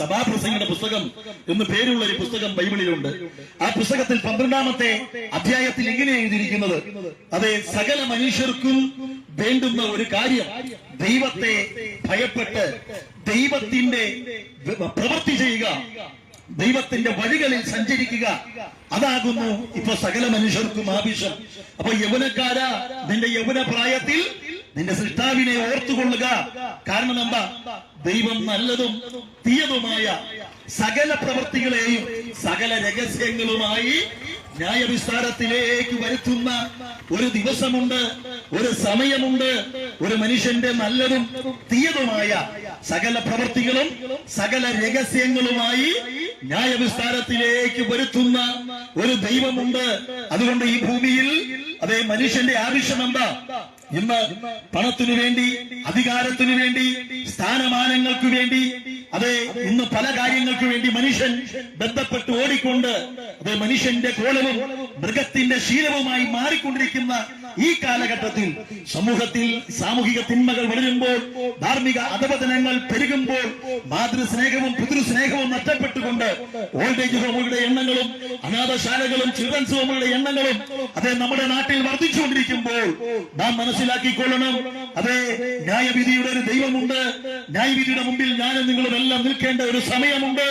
സഭാപ്രസംഗയുടെ പുസ്തകം എന്ന് പേരുള്ള ഒരു പുസ്തകം ബൈബിളിലുണ്ട്. ആ പുസ്തകത്തിൽ പന്ത്രണ്ടാമത്തെ അധ്യായത്തിൽ ഇങ്ങനെ എഴുതിയിരിക്കുന്നത്. അതെ സകല മനുഷ്യർക്കും വേണ്ടുന്ന ഒരു കാര്യം. ദൈവത്തെ ഭയപ്പെട്ട് ദൈവത്തിന്റെ പ്രവൃത്തി ചെയ്യുക. ദൈവത്തിന്റെ വഴികളിൽ സഞ്ചരിക്കുക. അതാകുന്നു ഇപ്പൊ സകല മനുഷ്യർക്കും ആവശ്യം. അപ്പൊ യൗവനക്കാര നിന്റെ യൗവന പ്രായത്തിൽ നിന്റെ സൃഷ്ടാവിനെ ഓർത്തുകൊള്ളുക. കാരണം എന്താ? ദൈവം നല്ലതും തീയതുമായ സകല പ്രവൃത്തികളെയും സകല രഹസ്യങ്ങളുമായി ന്യായവിസ്താരത്തിലേക്ക് വരുത്തുന്ന ഒരു ദിവസമുണ്ട് ഒരു സമയമുണ്ട്. ഒരു മനുഷ്യന്റെ നല്ലതും തീയതുമായ സകല പ്രവൃത്തികളും സകല രഹസ്യങ്ങളുമായി ന്യായവിസ്താരത്തിലേക്ക് വരുത്തുന്ന ഒരു ദൈവമുണ്ട്. അതുകൊണ്ട് ഈ ഭൂമിയിൽ അതേ മനുഷ്യന്റെ ആവശ്യം എന്താ? ഇന്ന് പണത്തിനു വേണ്ടി അധികാരത്തിനു വേണ്ടി സ്ഥാനമാനങ്ങൾക്ക് വേണ്ടി അതെ ഇന്ന് പല കാര്യങ്ങൾക്ക് വേണ്ടി മനുഷ്യൻ ബന്ധപ്പെട്ട് ഓടിക്കൊണ്ട് അതെ മനുഷ്യന്റെ കോലവും മൃഗത്തിന്റെ ശീലവുമായി മാറിക്കൊണ്ടിരിക്കുന്ന ഈ കാലഘട്ടത്തിൽ സമൂഹത്തിൽ സാമൂഹിക തിന്മകൾ വളരുമ്പോൾ ധാർമ്മിക അധപതനങ്ങൾ പെരുകുമ്പോൾ മാതൃസ്നേഹവും പിതൃസ്നേഹവും നഷ്ടപ്പെട്ടുകൊണ്ട് ഓൾഡ് ഏജ് ഹോമുകളുടെ എണ്ണങ്ങളും അനാഥശാലകളും ചിൽഡ്രൻസ് ഹോമുകളുടെ എണ്ണങ്ങളും അതെ നമ്മുടെ നാട്ടിൽ വർദ്ധിച്ചുകൊണ്ടിരിക്കുമ്പോൾ നാം മനസ്സിലാക്കിക്കൊള്ളണം. അതെ ന്യായവിധിയുടെ ഒരു ദൈവമുണ്ട്. ന്യായവിധിയുടെ മുമ്പിൽ ഞാനും നിങ്ങളും എല്ലാം നിൽക്കേണ്ട ഒരു സമയമുണ്ട്.